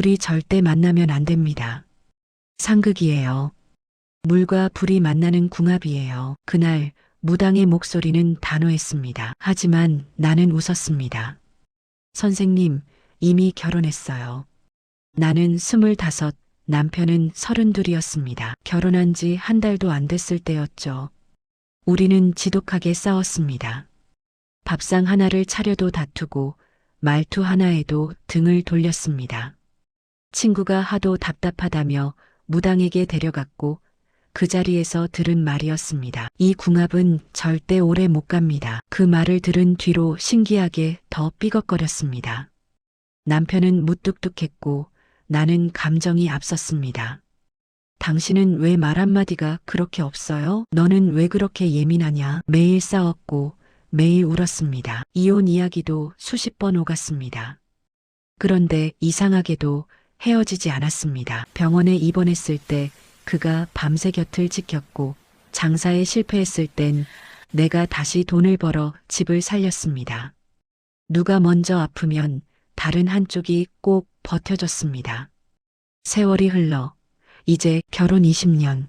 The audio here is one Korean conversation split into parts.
둘이 절대 만나면 안 됩니다. 상극이에요. 물과 불이 만나는 궁합이에요. 그날 무당의 목소리는 단호했습니다. 하지만 나는 웃었습니다. 선생님, 이미 결혼했어요. 나는 스물다섯, 남편은 서른둘이었습니다. 결혼한 지 한 달도 안 됐을 때였죠. 우리는 지독하게 싸웠습니다. 밥상 하나를 차려도 다투고 말투 하나에도 등을 돌렸습니다. 친구가 하도 답답하다며 무당에게 데려갔고 그 자리에서 들은 말이었습니다. 이 궁합은 절대 오래 못 갑니다. 그 말을 들은 뒤로 신기하게 더 삐걱거렸습니다. 남편은 무뚝뚝했고 나는 감정이 앞섰습니다. 당신은 왜 말 한마디가 그렇게 없어요? 너는 왜 그렇게 예민하냐? 매일 싸웠고 매일 울었습니다. 이혼 이야기도 수십 번 오갔습니다. 그런데 이상하게도 헤어지지 않았습니다. 병원에 입원했을 때 그가 밤새 곁을 지켰고 장사에 실패했을 땐 내가 다시 돈을 벌어 집을 살렸습니다. 누가 먼저 아프면 다른 한쪽이 꼭 버텨줬습니다. 세월이 흘러 이제 결혼 20년.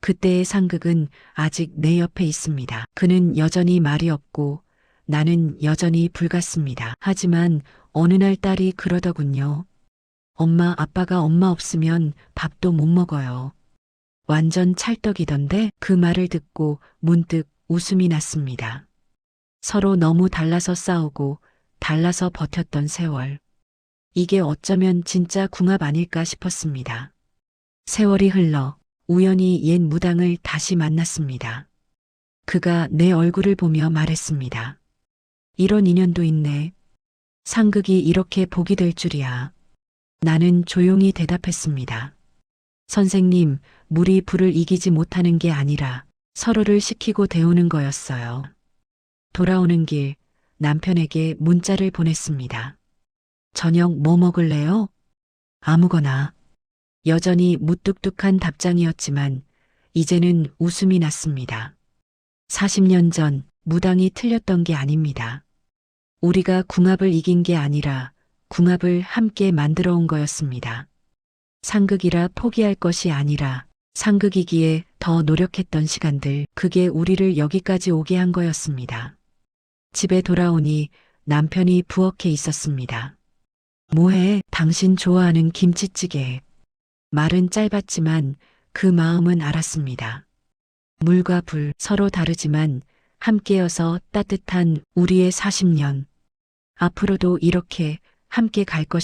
그때의 상극은 아직 내 옆에 있습니다. 그는 여전히 말이 없고 나는 여전히 불같습니다. 하지만 어느 날 딸이 그러더군요. 엄마, 아빠가 엄마 없으면 밥도 못 먹어요. 완전 찰떡이던데 그 말을 듣고 문득 웃음이 났습니다. 서로 너무 달라서 싸우고 달라서 버텼던 세월. 이게 어쩌면 진짜 궁합 아닐까 싶었습니다. 세월이 흘러 우연히 옛 무당을 다시 만났습니다. 그가 내 얼굴을 보며 말했습니다. 이런 인연도 있네. 상극이 이렇게 복이 될 줄이야. 나는 조용히 대답했습니다. 선생님, 물이 불을 이기지 못하는 게 아니라 서로를 시키고 데우는 거였어요. 돌아오는 길 남편에게 문자를 보냈습니다. 저녁 뭐 먹을래요? 아무거나. 여전히 무뚝뚝한 답장이었지만 이제는 웃음이 났습니다. 40년 전 무당이 틀렸던 게 아닙니다. 우리가 궁합을 이긴 게 아니라 궁합을 함께 만들어 온 거였습니다. 상극이라 포기할 것이 아니라 상극이기에 더 노력했던 시간들, 그게 우리를 여기까지 오게 한 거였습니다. 집에 돌아오니 남편이 부엌에 있었습니다. 뭐해? 당신 좋아하는 김치찌개. 말은 짧았지만 그 마음은 알았습니다. 물과 불 서로 다르지만 함께여서 따뜻한 우리의 40년. 앞으로도 이렇게 함께 갈 것입니다.